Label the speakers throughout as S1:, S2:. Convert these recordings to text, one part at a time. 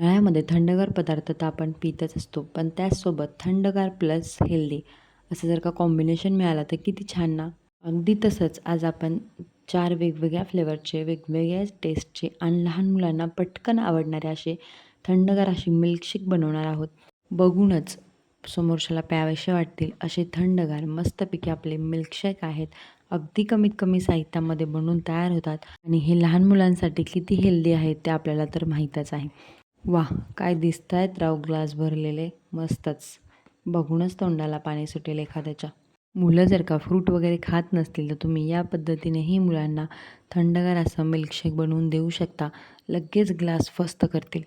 S1: उन्हाळ्यामध्ये थंडगार पदार्थ तर आपण पितच असतो पण त्याचसोबत थंडगार प्लस हेल्दी असं जर का कॉम्बिनेशन मिळालं तर किती छान ना? अगदी तसंच आज आपण चार वेगवेगळ्या फ्लेवरचे वेगवेगळ्या टेस्टचे आणि लहान मुलांना पटकन आवडणारे असे थंडगार अशी मिल्कशेक बनवणार आहोत. बघूनच समोरच्याला प्यावेसे वाटतील असे थंडगार मस्तपैकी आपले मिल्कशेक आहेत. अगदी कमीत कमी साहित्यामध्ये बनवून तयार होतात. आणि हे लहान मुलांसाठी किती हेल्दी आहेत ते आपल्याला तर माहीतच आहे. वा काय दिसत आहेत राव ग्लास भरलेले. मस्तच. बघूनच तोंडाला पाणी सुटेल एखाद्याच्या. मुलं जर का फ्रूट वगैरे खात नसतील तर तुम्ही या पद्धतीनेही मुलांना थंडगार असं मिल्कशेक बनवून देऊ शकता. लगेच ग्लास फस्त करतील.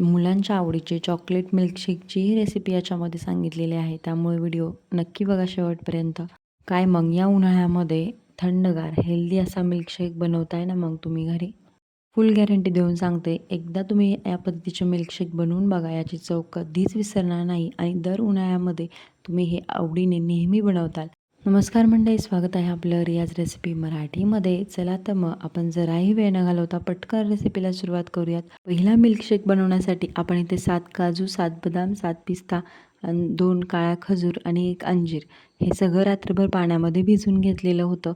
S1: मुलांच्या आवडीचे चॉकलेट मिल्कशेकचीही रेसिपी याच्यामध्ये सांगितलेली आहे. त्यामुळे व्हिडिओ नक्की बघा शेवटपर्यंत. काय मग या उन्हाळ्यामध्ये थंडगार हेल्दी असा मिल्कशेक बनवताय ना मग तुम्ही घरी? फुल गॅरंटी देऊन सांगते एकदा तुम्ही या पद्धतीचे मिल्कशेक बनवून बघा याची चव कधीच विसरणार नाही आणि दर उन्हाळ्यामध्ये तुम्ही हे आवडीने नेहमी बनवताल. नमस्कार मंडळी स्वागत आहे आपलं रियाज रेसिपी मराठीमध्ये. चला तर मग आपण जराही वेळ न घालवता पटकन रेसिपीला सुरुवात करूयात. पहिला मिल्कशेक बनवण्यासाठी आपण इथे सात काजू सात बदाम सात पिस्ता दोन काळा खजूर आणि एक अंजीर हे सगळं रात्रभर पाण्यामध्ये भिजून घेतलेलं होतं.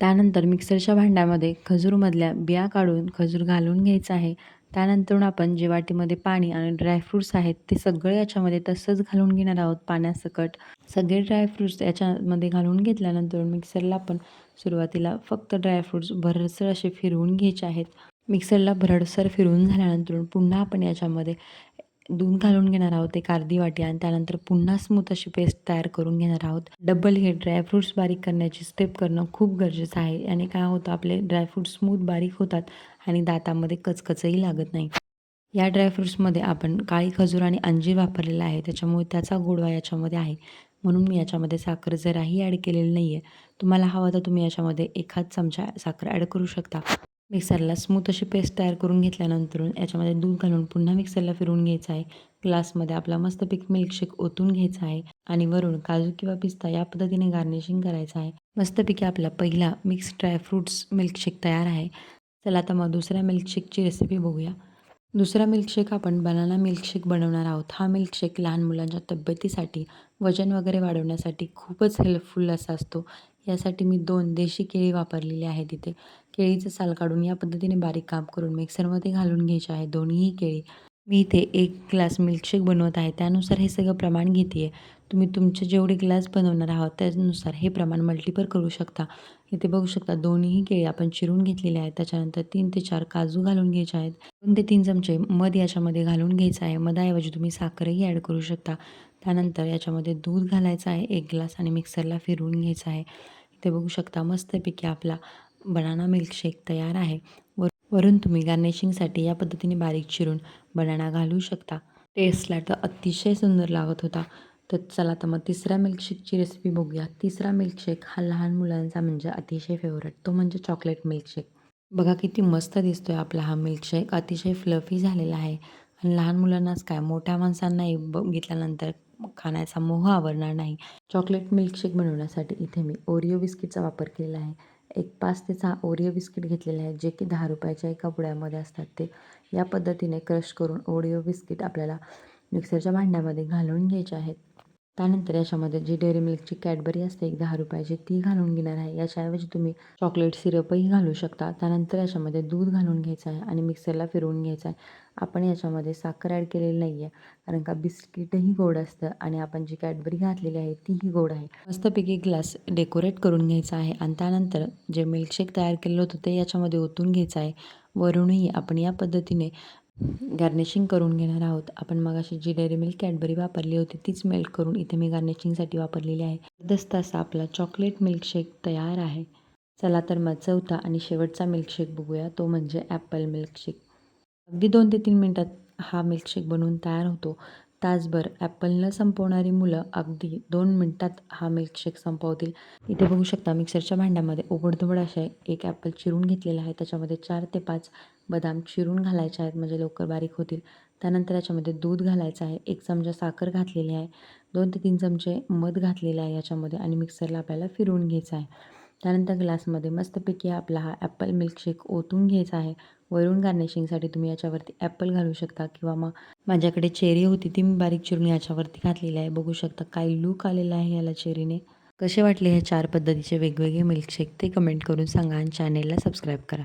S1: त्यानंतर मिक्सरच्या भांड्यामध्ये खजूरमधल्या बिया काढून खजूर घालून घ्यायचं आहे. त्यानंतर आपण जे वाटीमध्ये पाणी आणि ड्रायफ्रूट्स आहेत ते सगळे याच्यामध्ये तसंच घालून घेणार आहोत पाण्यासकट. सगळे ड्रायफ्रूट्स याच्यामध्ये घालून घेतल्यानंतर मिक्सरला आपण सुरुवातीला फक्त ड्रायफ्रूट्स भरसर असे फिरवून घ्यायचे आहेत. मिक्सरला भरडसर फिरवून झाल्यानंतर पुन्हा आपण याच्यामध्ये दूध घालून घेणार आहोत एक अर्धी वाटी आणि त्यानंतर पुन्हा स्मूथ अशी पेस्ट तयार करून घेणार आहोत. डबल हे ड्रायफ्रूट्स बारीक करण्याची स्टेप करणं खूप गरजेचं आहे आणि काय होतं आपले ड्रायफ्रूट स्मूथ बारीक होतात आणि दातामध्ये कचकचही लागत नाही. या ड्रायफ्रूट्समध्ये आपण काळी खजूर आणि अंजीर वापरलेला आहे त्याच्यामुळे त्याचा गोडवा याच्यामध्ये आहे. म्हणून मी याच्यामध्ये साखर जराही ॲड केलेली नाही आहे तुम्हाला हवं तर तुम्ही याच्यामध्ये एखाद चमचा साखर ॲड करू शकता. मिक्सरला स्मूथ अशी पेस्ट तयार करून घेतल्यानंतर याच्यामध्ये दूध घालून पुन्हा मिक्सरला फिरून घ्यायचं आहे. ग्लासमध्ये आपला मस्तपैकी मिल्कशेक ओतून घ्यायचा आहे आणि वरून काजू किंवा पिस्ता या पद्धतीने गार्निशिंग करायचं आहे. मस्तपैकी आपला पहिला मिक्स ड्रायफ्रूट्स मिल्कशेक तयार आहे. चला आता मग दुसऱ्या मिल्कशेकची रेसिपी बघूया. दुसरा मिल्कशेक आपण बनाना मिल्कशेक बनवणार आहोत. हा मिल्कशेक लहान मुलांच्या तब्येतीसाठी वजन वगैरे वाढवण्यासाठी खूपच हेल्पफुल असा असतो. यासाठी मी दोन देशी केळी वापरलेली आहे तिथे केळीचं साल काढून या पद्धतीने बारीक काप करून मिक्सरमध्ये घालून घ्यायचे आहे. दोन्हीही केळी मी इथे एक ग्लास मिल्कशेक बनवत आहे. त्यानुसार हे सगळं प्रमाण घेते आहे तुम्ही तुमचे जेवढे ग्लास बनवणार आहात त्यानुसार हे प्रमाण मल्टिपल करू शकता. इथे बघू शकता दोन्हीही केळी आपण चिरून घेतलेले आहेत. त्याच्यानंतर तीन ते चार काजू घालून घ्यायचे आहेत. दोन ते तीन चमचे मध याच्यामध्ये घालून घ्यायचं आहे. मधाऐवजी तुम्ही साखरही ॲड करू शकता. त्यानंतर याच्यामध्ये दूध घालायचं आहे. एक ग्लास आणि मिक्सरला फिरवून घ्यायचं आहे. इथे बघू शकता मस्तपैकी आपला बनाना मिल्कशेक तयार आहे. वर वरून तुम्ही गार्निशिंगसाठी या पद्धतीने बारीक चिरून बनाना घालू शकता. टेस्टला तर अतिशय सुंदर लागत होता. तर चला तर मग तिसऱ्या मिल्कशेकची रेसिपी बघूया. तिसरा मिल्कशेक हा लहान मुलांचा म्हणजे अतिशय फेवरेट तो म्हणजे चॉकलेट मिल्कशेक बघा किती मस्त दिसतो आहे आपला हा मिल्कशेक अतिशय फ्लफी झालेला आहे. आणि लहान मुलांनाच काय मोठ्या माणसांनाही बघितल्यानंतर खाण्याचा मोह आवडणार नाही. चॉकलेट मिल्कशेक बनवण्यासाठी इथे मी ओरिओ बिस्किटचा वापर केलेला आहे. एक पाच ते सहा ओरिओ बिस्किट घेतलेले आहे जे की दहा रुपयाच्या एका पुड्यामध्ये असतात ते. या पद्धतीने क्रश करून ओडिओ बिस्किट आपल्याला मिक्सरच्या भांड्यामध्ये घालून घ्यायचे आहेत. त्यानंतर याच्यामध्ये जी डेअरी मिल्कची कॅडबरी असते एक दहा रुपयाची ती घालून घेणार आहे. याच्याऐवजी तुम्ही चॉकलेट सिरपही घालू शकता. त्यानंतर याच्यामध्ये दूध घालून घ्यायचं आहे आणि मिक्सरला फिरवून घ्यायचं आहे. आपण याच्यामध्ये साखर ॲड केलेली नाही आहे कारण का बिस्किटही गोड असतं आणि आपण जी कॅडबरी घातलेली आहे तीही गोड आहे. मस्तपैकी ग्लास डेकोरेट करून घ्यायचा आहे आणि त्यानंतर जे मिल्कशेक तयार केलेलं होतं ते याच्यामध्ये ओतून घ्यायचं आहे. वरूनही आपण या पद्धतीने गार्निशिंग करून घेणार आहोत. आपण मग अशी जी डेअरी मिल्क कॅडबरी वापरली होती तीच मेल्ट करून इथे मी गार्निशिंगसाठी वापरलेली आहे. जबरदस्त असा आपला चॉकलेट मिल्कशेक तयार आहे. चला तर मग चौथा आणि शेवटचा मिल्कशेक बघूया तो म्हणजे ॲपल मिल्कशेक अगदी दोन ते तीन मिनटात हा मिल्कशेक बनवून तयार होतो. तासभर ॲपल न संपवणारी मुलं अगदी दोन मिनटात हा मिल्कशेक संपवतील. इथे बघू शकता मिक्सरच्या भांड्यामध्ये ओबडधोबड असे एक ॲपल चिरून घेतलेला आहे. त्याच्यामध्ये चार ते पाच बदाम चिरून घालायचे आहेत म्हणजे लवकर बारीक होतील. त्यानंतर याच्यामध्ये दूध घालायचं आहे. एक चमचा साखर घातलेली आहे. दोन ते तीन चमचे मध घातलेले आहे याच्यामध्ये आणि मिक्सरला आपल्याला फिरवून घ्यायचं आहे. त्यानंतर ग्लासमध्ये मस्तपैकी आपला हा ॲपल मिल्कशेक ओतून घ्यायचा आहे. वरून गार्निशिंगसाठी तुम्ही याच्यावरती ॲपल घालू शकता किंवा मग माझ्याकडे चेरी होती ती मी बारीक चिरून याच्यावरती घातलेली आहे. बघू शकता काय लूक आलेला आहे याला चेरीने. कसे वाटले हे चार पद्धतीचे वेगवेगळे मिल्कशेक ते कमेंट करून सांगा आणि चॅनेलला सबस्क्राईब करा.